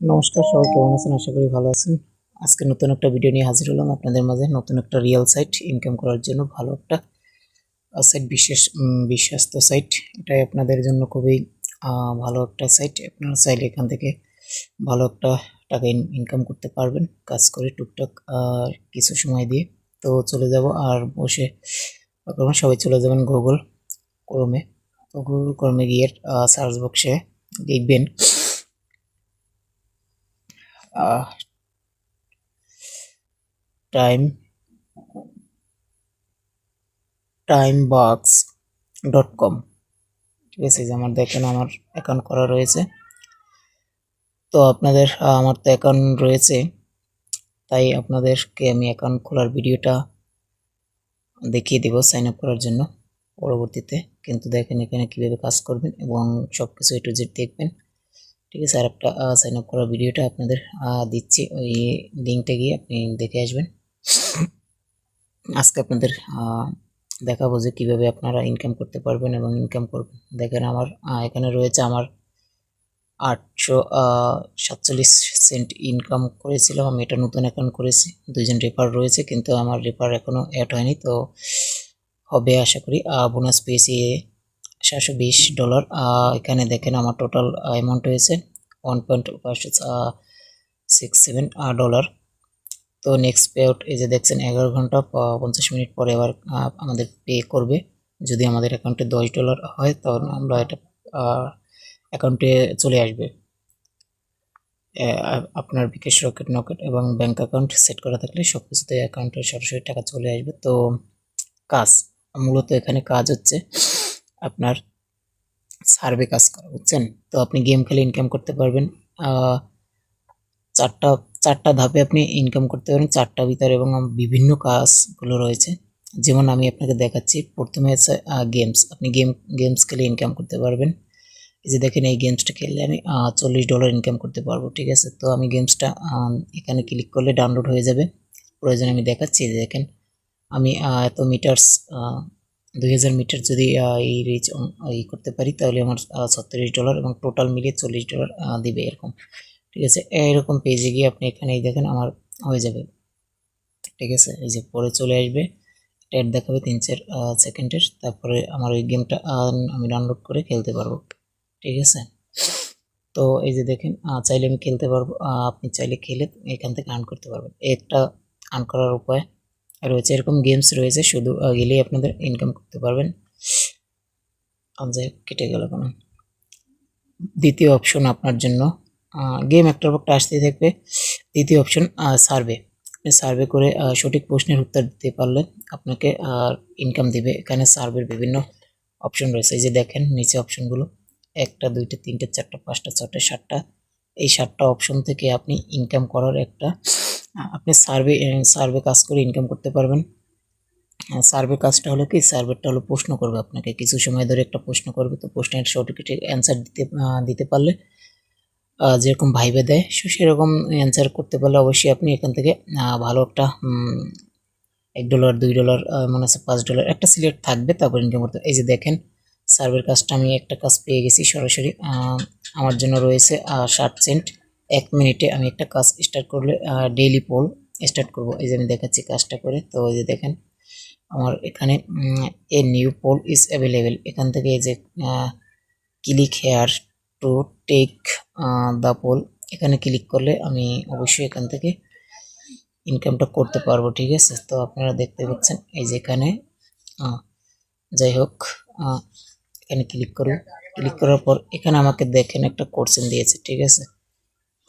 নমস্কার সবাই, কেমন আছেন? আশা করি ভালো আছেন। আজকে নতুন একটা ভিডিও নিয়ে হাজির হলাম আপনাদের মাঝে। নতুন একটা রিয়েল সাইট ইনকাম করার জন্য, ভালো একটা সাইট বিশেষ বিশ্বস্ত সাইট এটাই আপনাদের জন্য খুবই ভালো একটা সাইট আপনারা চাইলে এখান থেকে ভালো একটা টাকা ইনকাম করতে পারবেন, কাজ করে টুকটাক, আর কিছু সময় দিয়ে। তো চলে যাব, আর বসে সবাই চলে যাবেন গুগল ক্রোমে তো গুগল ক্রোমে গিয়ে সার্চ বক্সে লিখবেন time time box dot com ঠিক আছে যে আমার দেখেন আমার অ্যাকাউন্ট করা রয়েছে। তো আপনাদের আমার তো অ্যাকাউন্ট রয়েছে, তাই আপনাদেরকে আমি অ্যাকাউন্ট খোলার ভিডিওটা দেখিয়ে দেবো সাইন আপ করার জন্য। পরবর্তীতে কিন্তু দেখেন এখানে কীভাবে কাজ করবেন এবং সব কিছু এ টু জেড দেখবেন। ঠিক আছে, আর একটা সাইন আপ করার ভিডিওটা আপনাদের দিচ্ছি। ওই লিঙ্কটা গিয়ে আপনি দেখে আসবেন। আজকে আপনাদের দেখাবো যে কীভাবে আপনারা ইনকাম করতে পারবেন এবং ইনকাম করবেন। দেখেন আমার এখানে রয়েছে আমার আটশো সাতচল্লিশ সেন্ট ইনকাম করেছিলাম। আমি এটা নতুন অ্যাকাউন্ট করেছি। দুইজন রেফার রয়েছে, কিন্তু আমার রেফার এখনও অ্যাড হয়নি। তো হবে আশা করি বোনাস পেয়েছি। সাতশো বিশ ডলার। এখানে দেখেন আমার টোটাল অ্যামাউন্ট হয়েছে one point six seven dollar তো নেক্সট পে আউট এই যে দেখছেন, এগারো ঘণ্টা পঞ্চাশ মিনিট পরে আবার আমাদের পে করবে। যদি আমাদের অ্যাকাউন্টে দশ ডলার হয় তাহলে আমরা এটা অ্যাকাউন্টে চলে আসবে। আপনার বিকাশ রকেট, নকেট এবং ব্যাংক অ্যাকাউন্ট সেট করা থাকলে সব কিছুতে অ্যাকাউন্টে সরাসরি টাকা চলে আসবে। তো, কাজ, মূলত এখানে কাজ হচ্ছে। আপনার সার্ভে কাজ করা, বুঝছেন? তো আপনি গেম খেলে ইনকাম করতে পারবেন। চারটা চারটা ধাপে আপনি ইনকাম করতে পারেন চারটা ভিতরে এবং বিভিন্ন কাজগুলো রয়েছে। যেমন আমি আপনাকে দেখাচ্ছি, প্রথমে আছে গেমস আপনি গেম গেমস খেলে ইনকাম করতে পারবেন। এই যে দেখেন, এই গেমসটা খেললে আমি চল্লিশ ডলার ইনকাম করতে পারব, ঠিক আছে? তো আমি গেমসটা এখানে ক্লিক করলে ডাউনলোড হয়ে যাবে। প্রয়োজন আমি দেখাচ্ছি দেখেন, আমি এত মিটার্স দুই হাজার মিটার যদি এই রিচ ই করতে পারি, তাহলে আমার ছত্রিশ ডলার এবং টোটাল মিলিয়ে চল্লিশ ডলার দিবে এরকম। ঠিক আছে? এরকম পেজে গিয়ে আপনি এখানে এই দেখেন আমার হয়ে যাবে। ঠিক আছে? এই যে পরে চলে আসবে। অ্যাড দেখাবে তিন চার সেকেন্ডের তারপরে আমার ওই গেমটা আমি ডাউনলোড করে খেলতে পারব। ঠিক আছে? তো এই যে দেখেন চাইলে আমি খেলতে পারব আপনি চাইলে খেলে এখান থেকে আর্ন করতে পারবেন। একটা আর্ন করার উপায় রয়েছে, এরকম গেমস রয়েছে, শুধু গেলেই আপনাদের ইনকাম করতে পারবেন। আচ্ছা কেটে গেল কোনো। দ্বিতীয় অপশন আপনার জন্য গেম একটার পর একটা আসতে থাকবে। দ্বিতীয় অপশন সার্ভে সার্ভে করে সঠিক প্রশ্নের উত্তর দিতে পারলে আপনাকে ইনকাম দিবে। এখানে সার্ভের বিভিন্ন অপশন রয়েছে। এই যে দেখেন, নিচে অপশনগুলো একটা, দুইটা, তিনটে, চারটা, পাঁচটা ছটা সাতটা। এই সাতটা অপশন থেকে আপনি ইনকাম করার একটা আপনি সার্ভে সার্ভে কাজ করে ইনকাম করতে পারবেন। সার্ভে কাজটা হলো কি সার্ভেরটা হলো প্রশ্ন করবে আপনাকে। কিছু সময় ধরে একটা প্রশ্ন করবে, তো প্রশ্নের সঠিক অ্যান্সার দিতে দিতে পারলে যেরকম ভাইবে দেয়, সো সেরকম অ্যান্সার করতে পারলে অবশ্যই আপনি এখান থেকে ভালো একটা এক ডলার দুই ডলার মনে আছে পাঁচ ডলার একটা সিলেক্ট থাকবে, তারপর ইনকাম করতে এই যে দেখেন সার্ভের কাজটা আমি একটা কাজ পেয়ে গেছি সরাসরি আমার জন্য রয়েছে ষাট সেন্ট এক মিনিটে আমি একটা কাজ স্টার্ট করলে ডেইলি পোল স্টার্ট করব। এই যে আমি দেখাচ্ছি কাজটা করে। তো এই যে দেখেন, আমার এখানে a new poll is available এখান থেকে এই যে click here to take the poll এখানে ক্লিক করলে আমি অবশ্যই এখান থেকে ইনকামটা করতে পারব, ঠিক আছে? তো আপনারা দেখতে পাচ্ছেন, এই যে এখানে যাই হোক এখানে ক্লিক করুন। ক্লিক করার পর এখানে আমাকে দেখেন একটা কোশ্চেন দিয়েছে, ঠিক আছে?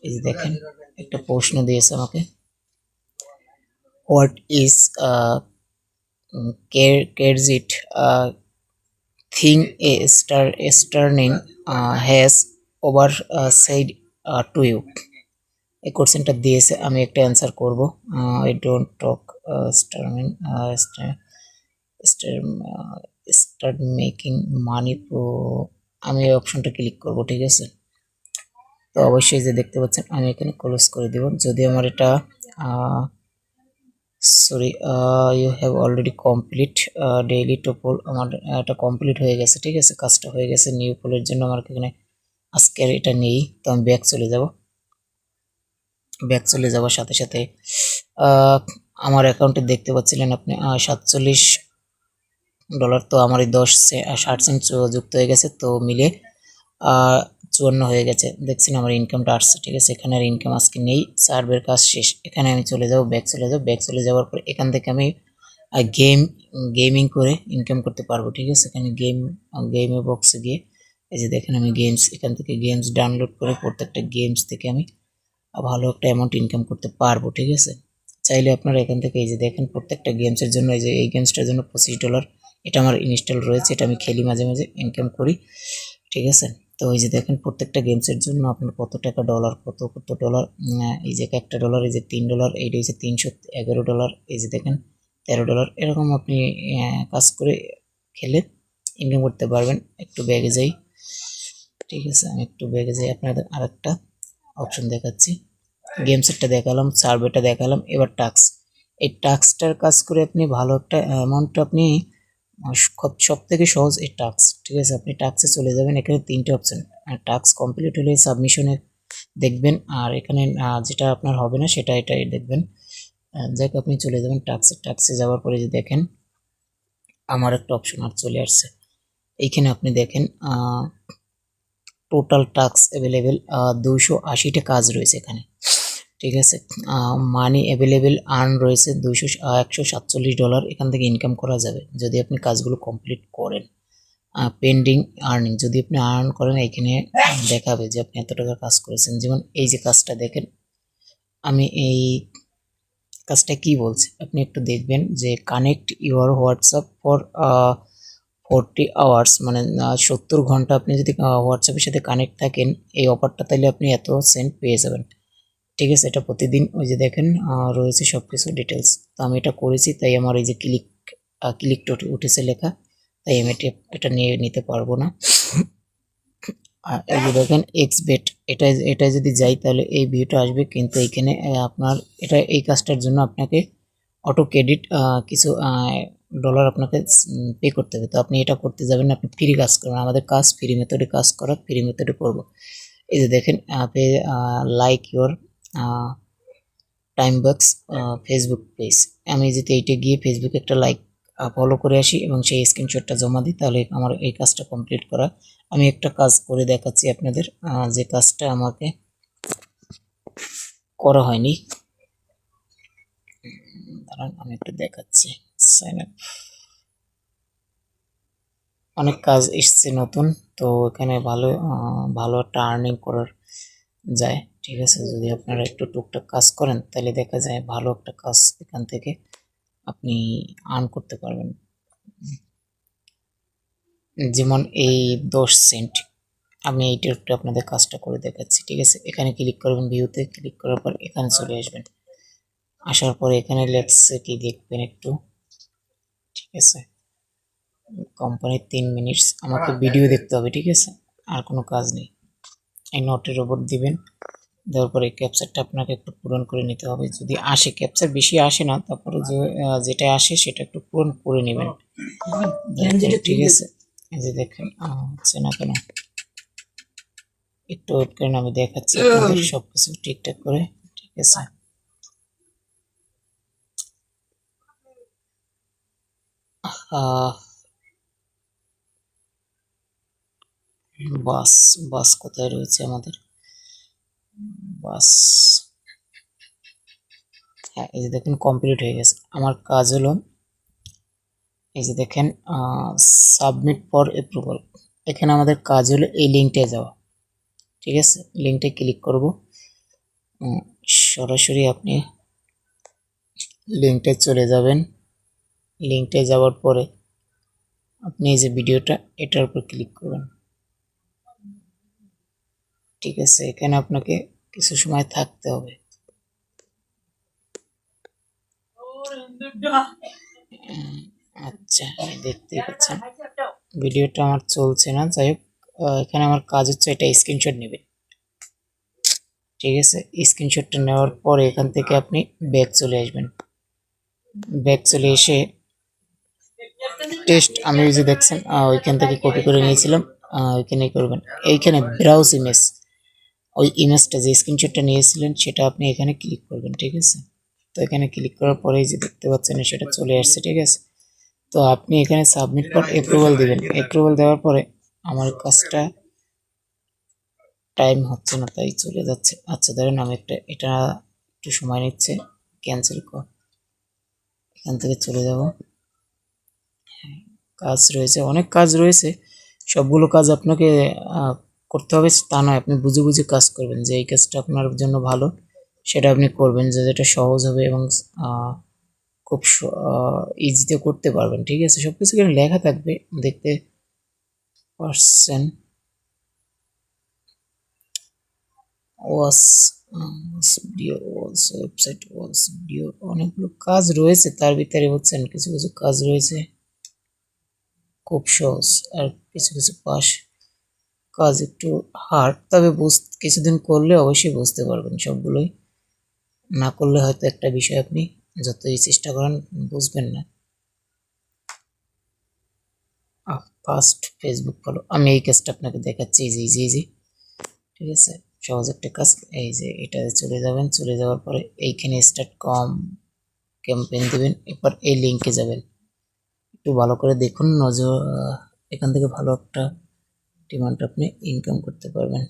এই দেখেন একটা প্রশ্ন দিয়েছে আমাকে। What is craziest thing a star stunning has over side to you এই কোশ্চেনটা দিয়েছে আমি একটা অ্যান্সার করব। I don't talk storming start making money তো আমি অপশনটা ক্লিক করব ঠিক আছে? তো অবশ্যই যে দেখতে পাচ্ছেন, আমি এখানে ক্লোজ করে দেব। যদি আমার এটা sorry you have already complete daily topple আমার এটা কমপ্লিট হয়ে গেছে, ঠিক আছে? কাজটা হয়ে গেছে নিউ পোলের জন্য আমার এখানে আজকের এটা নেই, তো আমি ব্যাক চলে যাব। ব্যাক চলে যাওয়ার সাথে সাথে আমার অ্যাকাউন্টে দেখতে পাচ্ছিলেন আপনি সাতচল্লিশ ডলার তো আমার এই দশ, ষাট সেন্ট যুক্ত হয়ে গেছে, তো মিলে চুয়ান্ন হয়ে গেছে। দেখছেন আমার ইনকামটা আসছে, ঠিক আছে? এখানে আর ইনকাম আজকে নেই সার্ভের কাজ শেষ। এখানে আমি চলে যাব ব্যাক চলে যাব ব্যাক চলে যাওয়ার পর এখান থেকে আমি গেম গেমিং করে ইনকাম করতে পারব, ঠিক আছে? এখানে গেম গেমে বক্সে গিয়ে, এই যে দেখেন আমি গেমস এখান থেকে গেমস ডাউনলোড করে প্রত্যেকটা গেমস থেকে আমি ভালো একটা অ্যামাউন্ট ইনকাম করতে পারব, ঠিক আছে? চাইলে আপনারা এখান থেকে এই যে দেখেন প্রত্যেকটা গেমসের জন্য, এই যে, এই গেমসটার জন্য পঁচিশ ডলার এটা আমার ইনস্টল রয়েছে, এটা আমি খেলি মাঝে মাঝে ইনকাম করি, ঠিক আছে? তো এই যে দেখেন প্রত্যেকটা গেমসের জন্য আপনার কত টাকা ডলার কত কত ডলার এই যে একটা ডলার এই যে তিন ডলার এইটা হচ্ছে তিনশো এগারো ডলার এই যে দেখেন তেরো ডলার এরকম আপনি কাজ করে খেলে ইনকাম করতে পারবেন। একটু ব্যাগে যাই। ঠিক আছে, আমি একটু ব্যাগে যাই। আপনাদের আরেকটা অপশন দেখাচ্ছি। গেমসেরটা দেখালাম সার্ভেটা দেখালাম। এবার টাক্স এই টাক্সটার কাজ করে আপনি ভালো একটা অ্যামাউন্ট আপনি সব থেকে সহজ এই টাক্স ঠিক আছে? আপনি টাক্সে চলে যাবেন, এখানে তিনটে অপশান আর টাক্স কমপ্লিট হলে সাবমিশনে দেখবেন, আর এখানে যেটা আপনার হবে না, সেটা এটাই দেখবেন। যাক আপনি চলে যাবেন টাক্সে টাক্সে যাওয়ার পরে যে দেখেন, আমার একটা অপশন আর চলে আসছে। এইখানে আপনি দেখেন টোটাল টাস্ক অ্যাভেলেবেল দুশো আশিটা কাজ রয়েছে এখানে। ঠিক আছে? মানি অ্যাভেলেবেল আর্ন রয়েছে দুশো একশো সাতচল্লিশ ডলার এখান থেকে ইনকাম করা যাবে যদি আপনি কাজগুলো কমপ্লিট করেন। পেন্ডিং আর্নিং যদি আপনি আর্ন করেন, এখানে দেখাবে যে আপনি এত টাকা কাজ করেছেন। যেমন এই যে কাজটা দেখেন, আমি এই কাজটা কি বলছে? আপনি একটু দেখবেন যে connect your WhatsApp for forty hours মানে সত্তর ঘণ্টা আপনি যদি হোয়াটসঅ্যাপের সাথে কানেক্ট থাকেন, এই অফারটা তাহলে আপনি এত সেন্ট পেয়ে যাবেন। ঠিক আছে, এটা প্রতিদিন ওই যে দেখেন রয়েছে সব কিছু ডিটেলস তো আমি এটা করেছি, তাই আমার এই যে ক্লিক ক্লিক উঠেছে লেখা, তাই আমি এটা নিয়ে নিতে পারব না। এই যে দেখেন এক্স বেট এটা এটা যদি যাই তাহলে এই ভিউটা আসবে, কিন্তু এইখানে আপনার, এটা, এই কাজটার জন্য আপনাকে অটো ক্রেডিট কিছু ডলার আপনাকে পে করতে হবে। তো আপনি এটা করতে যাবেন আপনি ফ্রি কাজ করবেন। আমাদের কাজ ফ্রি মেথডে কাজ করা ফ্রি মেথডে করব। এই যে দেখেন like your time Facebook page আমি যদি এইটা গিয়ে ফেসবুকে একটা লাইক ফলো করে আসি এবং সেই স্ক্রিনশটটা জমা দিই, তাহলে আমার এই কাজটা কমপ্লিট করা। আমি একটা কাজ করে দেখাচ্ছি আপনাদের যে কাজটা আমাকে করা হয়নি। দাঁড়ান, আমি একটু দেখাচ্ছি। সাইন অনেক কাজ এসছে নতুন, তো এখানে ভালো ভালো একটা আর্নিং করার যায়। ঠিক আছে? যদি আপনারা একটু টুকটাক কাজ করেন তাহলে দেখা যায় ভালো একটা কাজ এখান থেকে আপনি আর্ন করতে পারবেন। যেমন এই দশ সেন্ট আমি এইটা একটু আপনাদের কাজটা করে দেখাচ্ছি ঠিক আছে? এখানে ক্লিক করবেন ভিউতে ক্লিক করার পর এখানে চলে আসবেন। আসার পরে এখানে লেখছে কি দেখবেন একটু? ঠিক আছে? কোম্পানির তিন মিনিটস আমাকে ভিডিও দেখতে হবে ঠিক আছে? আর কোনো কাজ নেই। এই নোটের ওপর দিবেন। দেওয়ার পরে ক্যাপচারটা আপনাকে একটু পূরণ করে নিতে হবে। যদি আসে ক্যাপচার বেশি আসে না তারপরে যেটা আসে সেটা একটু পূরণ করে নেবেন। ঠিক আছে? এই যে দেখেন হচ্ছে না কেন? একটু ওয়েট করেন আমি দেখাচ্ছি আপনাদের সব কিছু ঠিকঠাক করে ঠিক আছে? বাস বাস কোথায় রয়েছে আমাদের? বাস। হ্যাঁ এই যে দেখেন কমপ্লিট হয়ে গেছে। আমার কাজ হলো, এই যে দেখেন সাবমিট ফর অ্যাপ্রুভাল এখানে আমাদের কাজ হলো এই লিঙ্কটায় যাওয়া। ঠিক আছে? লিঙ্কটা ক্লিক করব। সরাসরি আপনি লিঙ্কটায় চলে যাবেন। লিঙ্কটায় যাওয়ার পরে আপনি এই যে ভিডিওটা, এটার উপর ক্লিক করবেন। ঠিক আছে? এখানে আপনাকে কিছু সময় থাকতে হবে। আচ্ছা এই দেখতেই পাচ্ছেন। ভিডিওটা আমার চলছে না যাই হোক এখানে আমার কাজ হচ্ছে এটা স্ক্রিনশট নেবেন। ঠিক আছে স্ক্রিনশটটা নেওয়ার পরে এখান থেকে আপনি ব্যাক চলে আসবেন। ব্যাক চলে এসে টেস্ট আমি যে দেখছেন ওইখান থেকে কপি করে নিয়েছিলাম আহ, ওইখানে করবেন। এইখানে ব্রাউজ ইমেজ ওই ইমেজটা যে স্ক্রিনশটটা নিয়েছিলেন সেটা আপনি এখানে ক্লিক করবেন ঠিক আছে? তো এখানে ক্লিক করার পরেই যে দেখতে পাচ্ছেন সেটা চলে আসছে ঠিক আছে? তো আপনি এখানে সাবমিট পর অ্যাপ্রুভাল দিবেন। অ্যাপ্রুভাল দেওয়ার পরে আমার কাজটা টাইম হচ্ছে না তাই চলে যাচ্ছে। আচ্ছা ধরেন আমি একটা এটা একটু সময় নিচ্ছে ক্যান্সেল কর। এখান থেকে চলে যাব। হ্যাঁ, কাজ রয়েছে অনেক কাজ রয়েছে। সবগুলো কাজ আপনাকে করতে হবে, তা নয়। আপনি বুঝে বুঝে কাজ করবেন যে এই কাজটা আপনার জন্য ভালো, সেটা আপনি করবেন যে যেটা সহজ হবে এবং খুব ইজিতে করতে পারবেন, ঠিক আছে? সব কিছু এখানে লেখা থাকবে, দেখতে পারছেন? ওয়াস ভিডিও ওয়েবসাইট, ওয়াস ভিডিও, অনেকগুলো কাজ রয়েছে, তার ভিতরে হচ্ছেন কিছু কিছু কাজ রয়েছে, খুব সহজ, আর কিছু কিছু পাস কাজ একটু হার্ড তবে বুঝ, কিছুদিন করলে অবশ্যই বুঝতে পারবেন সবগুলোই। না করলে হয়তো একটা বিষয় আপনি যতই চেষ্টা করেন বুঝবেন না। ফার্স্ট ফেসবুক ফলো আমি এই কাজটা আপনাকে দেখাচ্ছি যে, এই যে ঠিক আছে? সহজ একটা কাজ, এই যে, এটা চলে যাবেন, চলে যাওয়ার পরে এইখানে স্টার্ট কম ক্যাম্পেইন দেবেন, এরপর এই লিঙ্কে যাবেন। একটু ভালো করে দেখুন, নজর এখান থেকে ভালো একটা ডিমান্ড আপনি ইনকাম করতে পারবেন।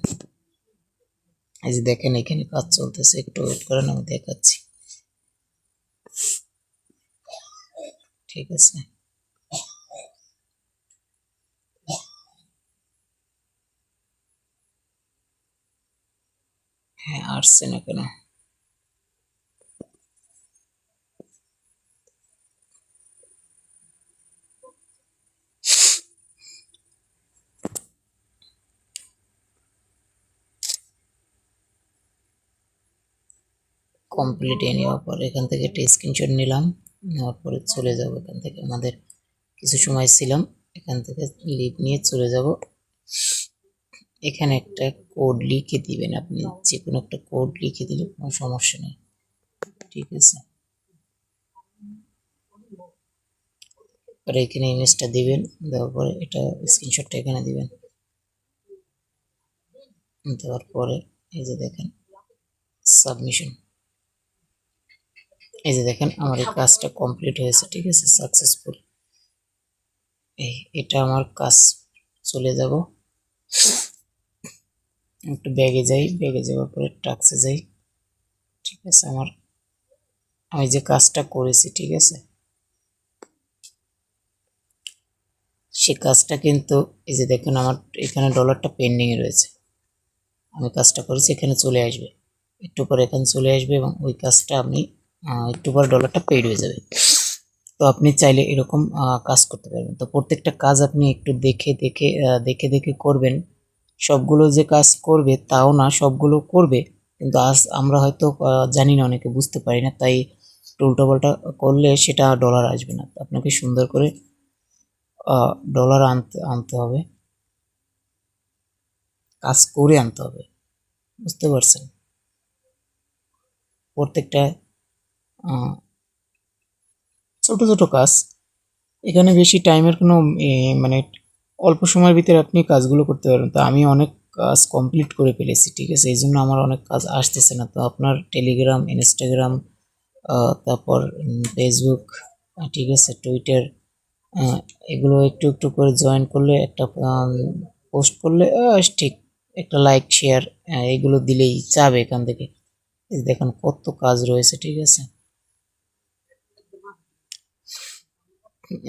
এই যে দেখেন, এখানে কাজ চলতেছে, একটু ওয়েট করেন, আমি দেখাচ্ছি। ঠিক আছে। হ্যাঁ আসছে না কেন? কমপ্লিট এ নেওয়ার পর এখান থেকে একটা স্ক্রিনশট নিলাম, নেওয়ার পরে চলে যাব এখান থেকে। আমাদের কিছু সময় ছিলাম, এখান থেকে লিভ নিয়ে চলে যাব। এখানে একটা কোড লিখে দিবেন আপনি যে কোনো একটা কোড লিখে দিলে কোনো সমস্যা নেই। ঠিক আছে? আর এখানে ইমেজটা দিবেন, দেওয়ার পরে এটা স্ক্রিনশটটা এখানে দিবেন। দেওয়ার পরে এই যে দেখেন সাবমিশন এই যে দেখেন আমার এই কাজটা কমপ্লিট হয়েছে ঠিক আছে? সাকসেসফুল এই এটা আমার কাজ। চলে যাব। একটু ব্যাগে যাই ব্যাগে যাওয়ার পরে টাক্সে যাই। ঠিক আছে আমার আমি যে কাজটা করেছি ঠিক আছে? সে কাজটা কিন্তু এই যে দেখুন আমার এখানে ডলারটা পেন্ডিংয়ে রয়েছে। আমি কাজটা করেছি এখানে চলে আসবে। একটু পরে এখানে চলে আসবে এবং ওই কাজটা আহ, একটু পরে ডলারটা পেড হয়ে যাবে। তো আপনি চাইলে এরকম কাজ করতে পারবেন। তো প্রত্যেকটা কাজ আপনি একটু দেখে দেখে দেখে দেখে করবেন। সবগুলো যে কাজ করবে তাও না, সবগুলো করবে। কিন্তু আজ আমরা হয়তো জানি না, অনেকে বুঝতে পারি না। তাই উল্টোপাল্টা করলে সেটা ডলার আসবে না। আপনাকে সুন্দর করে ডলার আনতে আনতে হবে। কাজ করে আনতে হবে। বুঝতে পারছেন? প্রত্যেকটা ছোট ছোট কাজ। এখানে বেশি টাইমের কোনো মানে অল্প সময়ের ভিতরে আপনি কাজগুলো করতে পারবেন। তো আমি অনেক কাজ কমপ্লিট করে ফেলেছি, ঠিক আছে? এই জন্য আমার অনেক কাজ আসতেছে না। তো আপনার টেলিগ্রাম ইনস্টাগ্রাম তারপর ফেসবুক ঠিক আছে? টুইটার এগুলো একটু একটু করে জয়েন করলে একটা পোস্ট করলে ঠিক একটা লাইক শেয়ার এগুলো দিলেই যাবে এখান থেকে। দেখেন কত কাজ রয়েছে, ঠিক আছে?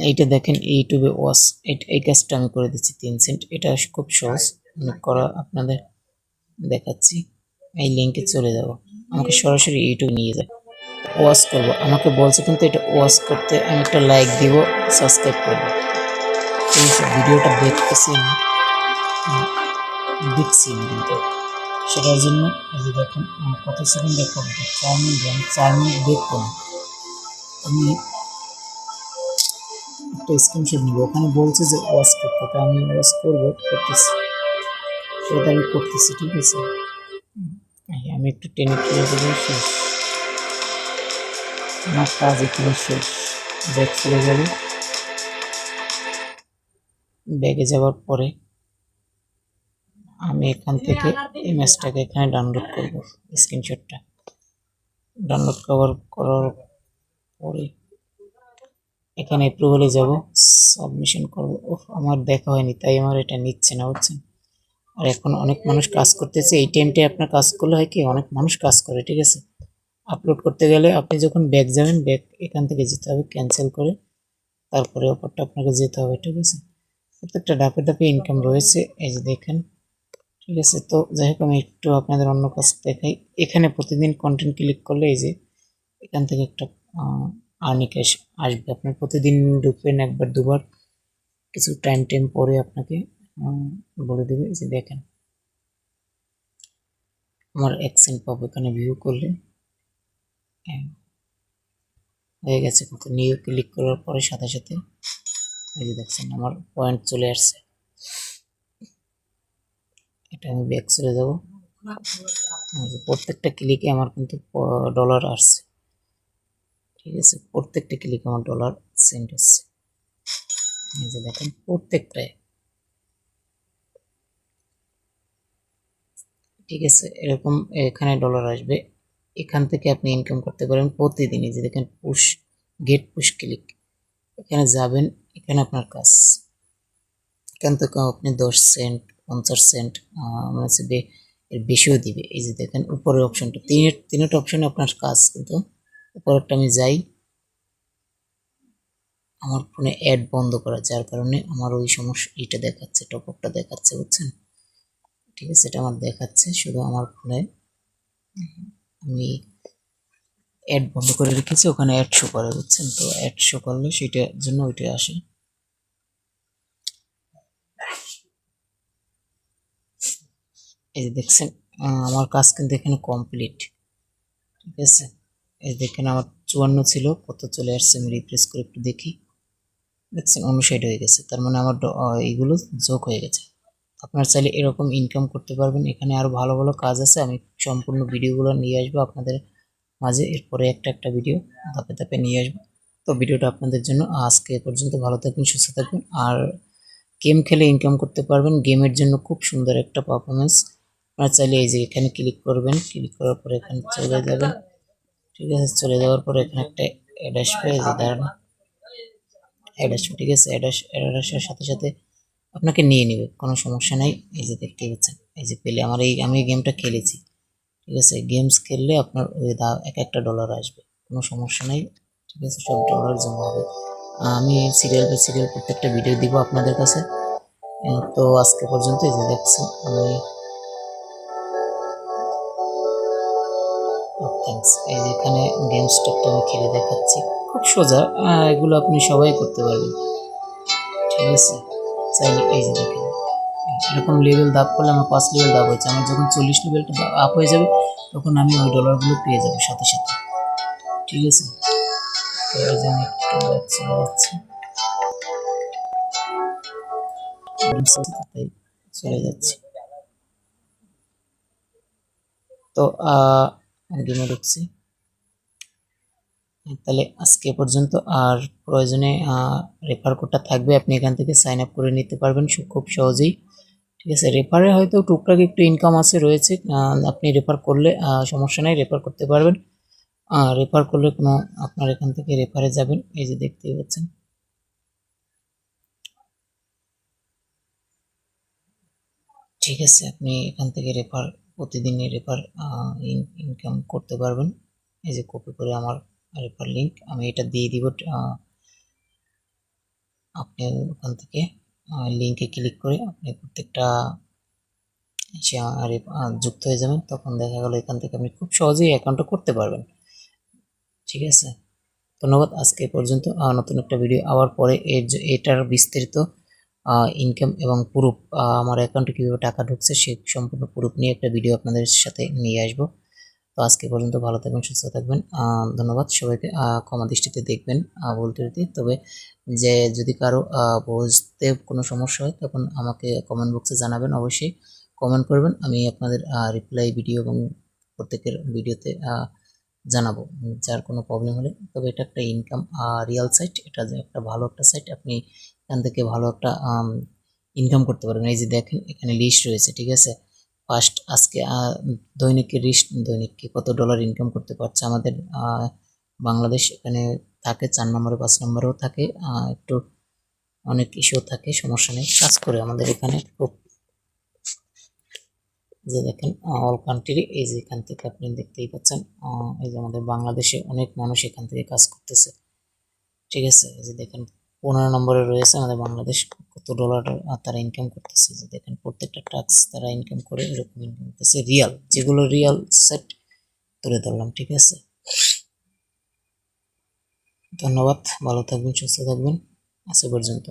এইটা দেখেন ইউটিউবে ওয়াচ এই কাজটা আমি করে দিচ্ছি তিন সেন্ট। এটা খুব সহজ। করা আপনাদের দেখাচ্ছি। এই লিঙ্কে চলে যাব। আমাকে সরাসরি ইউটিউব নিয়ে যায় ওয়াশ করব। আমাকে বলছে কিন্তু এটা ওয়াশ করতে আমি একটা লাইক দিব সাবস্ক্রাইব করব। আছে ভিডিওটা দেখতেছি আমি। দেখছি আমি কিন্তু। সেটার জন্য এই যে দেখেন কত সেকেন্ড দেখো চার মিনিট চার মিনিট দেখব আমি একটা স্ক্রিনশট নিব। ওখানে বলছে যে ওয়াশ করতে, তো আমি ওয়াশ করব, করতেছি। সেটা আমি করতেছি, ঠিক আছে? আমি একটু টেনে টেনে দেবো, শেষ। আমার কাজ এখানে শেষ। ব্যাগ চলে যাবে। ব্যাগে যাওয়ার পরে আমি এখান থেকে ইমেজটাকে এখানে ডাউনলোড করব, স্ক্রিনশটটা। ডাউনলোড কভার করার পরে এখানে অ্যাপ্রুভালে যাব। সাবমিশন করব। ও আমার দেখা হয়নি, তাই আমার এটা নিচ্ছে না, বুঝছেন? আর এখন অনেক মানুষ কাজ করতেছে। এই টাইমটায় আপনার কাজ করলে হয় কি, অনেক মানুষ কাজ করে, ঠিক আছে? আপলোড করতে গেলে আপনি যখন ব্যাক যাবেন ব্যাক এখান থেকে যেতে হবে ক্যান্সেল করে তারপরে অপরটা আপনাকে যেতে হবে, ঠিক আছে? প্রত্যেকটা ডাপে ডাপে ইনকাম রয়েছে, এই যে দেখেন, ঠিক আছে? তো যাই হোক, আমি একটু আপনাদের অন্য কাজ দেখাই। এখানে প্রতিদিন কন্টেন্ট ক্লিক করলে এই যে এখান থেকে একটা আর্নিকেশ আসবে। আপনার প্রতিদিন ঢুকবেন একবার দুবার। কিছু টাইম টাইম পরে আপনাকে বলে দেবে যে দেখেন। আমার অ্যাকসেন্ট পাবো এখানে ভিউ করলে। হ্যাঁ, হয়ে গেছে কিন্তু নিউ ক্লিক করার পরে সাথে সাথে এই যে দেখছেন আমার পয়েন্ট চলে আসছে। এটা আমি ব্যাক চলে যাব। প্রত্যেকটা ক্লিকে আমার কিন্তু ডলার আসছে। ঠিক আছে? প্রত্যেকটা ক্লিক আমার ডলার সেন্ট হচ্ছে। এই যে দেখেন প্রত্যেকটায় ঠিক আছে, এরকম এখানে ডলার আসবে। এখান থেকে আপনি ইনকাম করতে পারেন প্রতিদিন এই যে দেখেন পুশ গেট পুশ ক্লিক এখানে যাবেন, এখানে আপনার কাজ। এখান থেকে আপনি দশ সেন্ট পঞ্চাশ সেন্ট মানে এর বেশিও দিবে। এই যে দেখেন, উপরের অপশনটা তিনের তিনটা অপশনে আপনার কাজ কিন্তু উপরেরটা আমি যাই। আমার ফোনে অ্যাড বন্ধ করা, যার কারণে আমার ওই সমস্যা, এইটা দেখাচ্ছে টপ দেখাচ্ছে, বুঝছেন? ঠিক আছে, এটা আমার দেখাচ্ছে, শুধু আমার ফোনে। আমি অ্যাড বন্ধ করে রেখেছি, ওখানে অ্যাড শো করে, বুঝছেন? তো অ্যাড শো করলে সেটার জন্য ওইটা আসে। এই যে দেখছেন আমার কাজ কিন্তু এখানে কমপ্লিট ঠিক আছে? এই দেখেন, আমার চুয়ান্ন ছিল, কত চলে আসছে আমি রিফ্রেশ করে একটু দেখি। দেখছেন অনুসাইড হয়ে গেছে, তার মানে আমার এইগুলো যোগ হয়ে গেছে। আপনার চাইলে এরকম ইনকাম করতে পারবেন। এখানে আরও ভালো ভালো কাজ আছে, আমি সম্পূর্ণ ভিডিওগুলো নিয়ে আসব আপনাদের মাঝে। এরপরে একটা একটা ভিডিও ধাপে ধাপে নিয়ে আসব। তো ভিডিওটা আপনাদের জন্য আজকে পর্যন্ত। ভালো থাকবেন, সুস্থ থাকবেন। আর গেম খেলে ইনকাম করতে পারবেন। গেমের জন্য খুব সুন্দর একটা পারফরমেন্স আপনারা চাইলে এই যে এখানে ক্লিক করবেন। ক্লিক করার পরে এখানে চলে যাবেন। ঠিক আছে, চলে যাওয়ার পরে এখানে একটা অ্যাড পেয়ে যে দাঁড়ান। অ্যাড আসবে ঠিক আছে অ্যাড অ্যাড আসার সাথে সাথে আপনাকে নিয়ে নেবে, কোনো সমস্যা নাই। এই যে দেখতে পাচ্ছেন, এই যে পেলে আমার এই, আমি গেমটা খেলেছি, ঠিক আছে। গেমস খেললে আপনার ওই দা, এক একটা ডলার আসবে, কোনো সমস্যা নেই, ঠিক আছে। সব ডলার জমা হবে। আমি সিরিয়াল বাই সিরিয়াল প্রত্যেকটা ভিডিও দিব আপনাদের কাছে। তো আজকে পর্যন্ত এই যে দেখছেন, আমি থ্যাঙ্কস এই যে এখানে গেমসটা একটু আমি খেলে দেখাচ্ছি। খুব সোজা এগুলো আপনি সবাই করতে পারবেন। ঠিক আছে? চাইলে এই যে দেখেন, এরকম লেভেল দাপ করলে আমার পাঁচ লেভেল দাপ হয়েছে। আমার যখন চল্লিশ লেভেলটা আপ হয়ে যাবে, তখন আমি ওই ডলারগুলো পেয়ে যাব সাথে সাথে। ঠিক আছে? আমি চলে যাচ্ছি। চলে যাচ্ছি। তো গেমে ঢুকছি তাহলে আজকে পর্যন্ত আর প্রয়োজনে রেফার কোডটা থাকবে, আপনি এখান থেকে সাইন আপ করে নিতে পারবেন খুব সহজেই। ঠিক আছে রেফারে হয়তো টুকটাক একটু ইনকাম আছে, রয়েছে আপনি রেফার করলে সমস্যা নেই রেফার করতে পারবেন। রেফার করলে কোনো আপনার এখান থেকে রেফারে যাবেন, এই যে দেখতেই পাচ্ছেন। ঠিক আছে, আপনি এখান থেকে রেফার প্রতিদিনই রেফার ইনকাম করতে পারবেন। এই যে কপি করে আমার রেফার লিংক আমি এটা দিয়ে দিব আপনি ওখান থেকে লিঙ্কে ক্লিক করে আপনি প্রত্যেকটা যুক্ত হয়ে যাবেন। তখন দেখা গেল এখান থেকে আপনি খুব সহজেই অ্যাকাউন্টটা করতে পারবেন। ঠিক আছে? ধন্যবাদ। আজকে পর্যন্ত নতুন একটা ভিডিও আবার পরে এর এটার বিস্তারিত ইনকাম এবং প্রুফ আমার অ্যাকাউন্টে কীভাবে টাকা ঢুকছে সেই সম্পূর্ণ প্রুফ নিয়ে একটা ভিডিও আপনাদের সাথে নিয়ে আসব। তো আজকে পর্যন্ত ভালো থাকবেন, সুস্থ থাকবেন। ধন্যবাদ সবাইকে। ক্ষমা দৃষ্টিতে দেখবেন বলতে বলতে তবে যে, যদি কারও বুঝতে কোনো সমস্যা হয়, তখন আমাকে কমেন্ট বক্সে জানাবেন অবশ্যই। কমেন্ট করবেন, আমি আপনাদের রিপ্লাই ভিডিও এবং প্রত্যেকের ভিডিওতে জানাব। যার কোনো প্রবলেম হলে। তবে এটা একটা ইনকাম রিয়াল সাইট এটা একটা ভালো একটা সাইট আপনি এখান থেকে ভালো একটা ইনকাম করতে পারবেন। এই যে দেখেন এখানে লিস্ট রয়েছে ঠিক আছে? ফার্স্ট আজকে আহ, দৈনিকের লিস্ট দৈনিককে কত ডলার ইনকাম করতে পারছে আমাদের বাংলাদেশ? এখানে থাকে চার নম্বরে পাঁচ নম্বরেও থাকে একটু অনেক ইস্যু থাকে সমস্যা নেই। কাজ করে আমাদের এখানে খুব যে দেখেন অল কান্ট্রি এই যে এখান থেকে আপনি দেখতেই পাচ্ছেন এই যে আমাদের বাংলাদেশে অনেক মানুষ এখান থেকে কাজ করতেছে ঠিক আছে? এই যে দেখেন পনেরো নম্বরে রয়েছে আমাদের বাংলাদেশ কত ডলার তারা ইনকাম করতেছে? যে দেখেন, প্রত্যেকটা ট্যাক্স তারা ইনকাম করে এরকম ইনকাম করতেছে। রিয়াল যেগুলো রিয়াল সেট তুলে ধরলাম, ঠিক আছে? ধন্যবাদ, ভালো থাকবেন, সুস্থ থাকবেন। আজ পর্যন্ত।